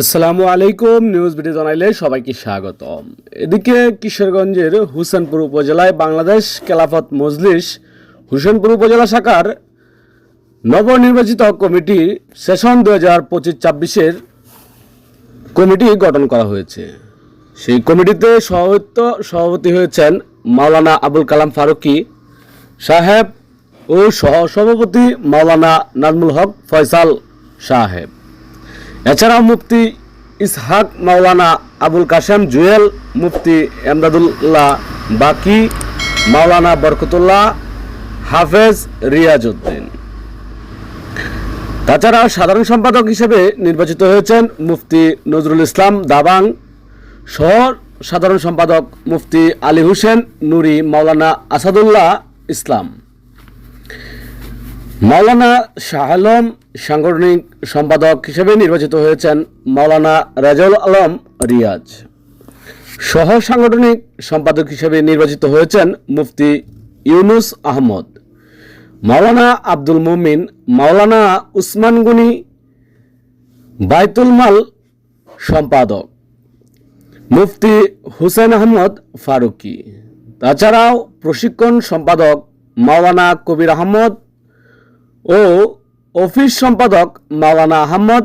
আসসালামু আলাইকুম, news video জানাইলে সবাইকে স্বাগতম। এদিকে কিশোরগঞ্জের হুসেনপুর উপজেলায় বাংলাদেশ খেলাফত মজলিস হুসেনপুর উপজেলা শাখার নবনির্বাচিত কমিটি সেশন দু হাজার পঁচিশ ছাব্বিশের কমিটি গঠন করা হয়েছে। সেই কমিটিতে সভাপতিত্ব সভাপতি হয়েছেন মাওলানা আবুল কালাম ফারুকি সাহেব ও সহ সভাপতি মাওলানা নাজমুল হক ফয়সাল সাহেব। এছাড়াও মুফতি ইসহাক মাওলানা আবুল কাশেম, জুয়েল মুফতি এমদাদুল্লাহ বাকি, মাওলানা বরকতুল্লাহ হাফেজ রিয়াজউদ্দিন। তাছাড়া সাধারণ সম্পাদক হিসেবে নির্বাচিত হয়েছেন মুফতি নজরুল ইসলাম দাবাং সহ সাধারণ সম্পাদক মুফতি আলী হোসেন নুরি মাওলানা আসাদুল্লাহ ইসলাম। মাওলানা শাহ আলম সাংগঠনিক সম্পাদক হিসেবে নির্বাচিত হয়েছেন মাওলানা রাজাউল আলম রিয়াজ। সহ সাংগঠনিক সম্পাদক হিসেবে নির্বাচিত হয়েছেন মুফতি ইউনুস আহমদ। মাওলানা আব্দুল মুমিন, মাওলানা উসমান গনি বাইতুল মাল সম্পাদক। মুফতি হুসেন আহমদ ফারুকি। তাছাড়াও প্রশিক্ষণ সম্পাদক মাওলানা কবির আহমদ ও অফিস সম্পাদক মাওলানা আহমদ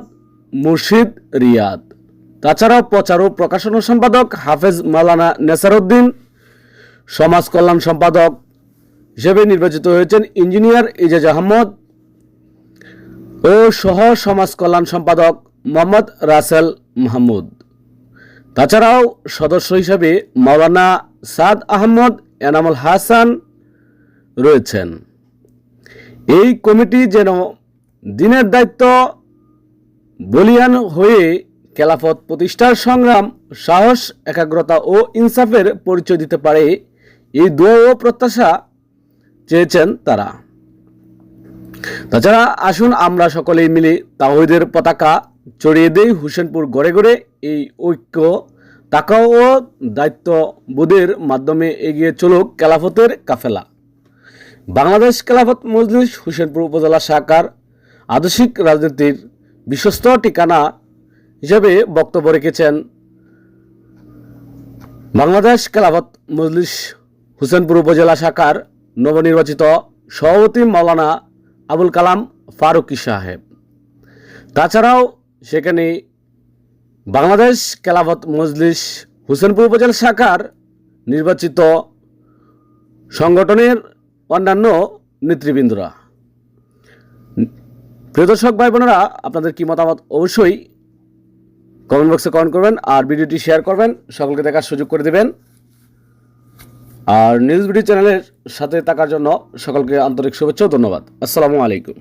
মুর্শিদ রিয়াদ। তাছাড়াও প্রচার ও প্রকাশনা সম্পাদক হাফেজ মাওলানা নেসারউদ্দিন, সমাজ কল্যাণ সম্পাদক হিসেবে নির্বাচিত হয়েছেন ইঞ্জিনিয়ার ইজাজ আহমদ ও সহ সমাজ কল্যাণ সম্পাদক মোহাম্মদ রাসেল মাহমুদ। তাছাড়াও সদস্য হিসেবে মাওলানা সাদ আহমদ, এনামুল হাসান রয়েছেন। এই কমিটি যেন দিনের দায়িত্ব বলিয়ান হয়ে খেলাফত প্রতিষ্ঠার সংগ্রাম, সাহস, একাগ্রতা ও ইনসাফের পরিচয় দিতে পারে, এই দোয়া ও প্রত্যাশা চেয়েছেন তারা। তাছাড়া আসুন আমরা সকলেই মিলে তাহিদের পতাকা চড়িয়ে দেই হুসেনপুর গড়ে গড়ে, এই ঐক্য টাকা ও দায়িত্ববোধের মাধ্যমে এগিয়ে চলুক খেলাফতের কাফেলা। বাংলাদেশ খেলাফত মজলিস হুসেনপুর উপজেলা শাখার আদর্শিক রাজনীতির বিশ্বস্ত ঠিকানা হিসেবে বক্তব্য রেখেছেন বাংলাদেশ খেলাফত মজলিস হুসেনপুর উপজেলা শাখার নবনির্বাচিত সভাপতি মাওলানা আবুল কালাম ফারুকি সাহেব। তাছাড়াও সেখানে বাংলাদেশ খেলাফত মজলিস হুসেনপুর উপজেলা শাখার নির্বাচিত সংগঠনের অন্যান্য নেতৃবৃন্দরা। প্রদর্শক ভাই বোনেরা আপনাদের কি মতামত? অবশ্যই কমেন্ট বক্সে কমেন্ট করবেন আর ভিডিওটি শেয়ার করবেন। সকলকে দেখার সুযোগ করে দেবেন। আর নিউজ ভিডিও চ্যানেলের সাথে থাকার জন্য সকলকে আন্তরিক শুভেচ্ছা ধন্যবাদ। আসসালামু আলাইকুম।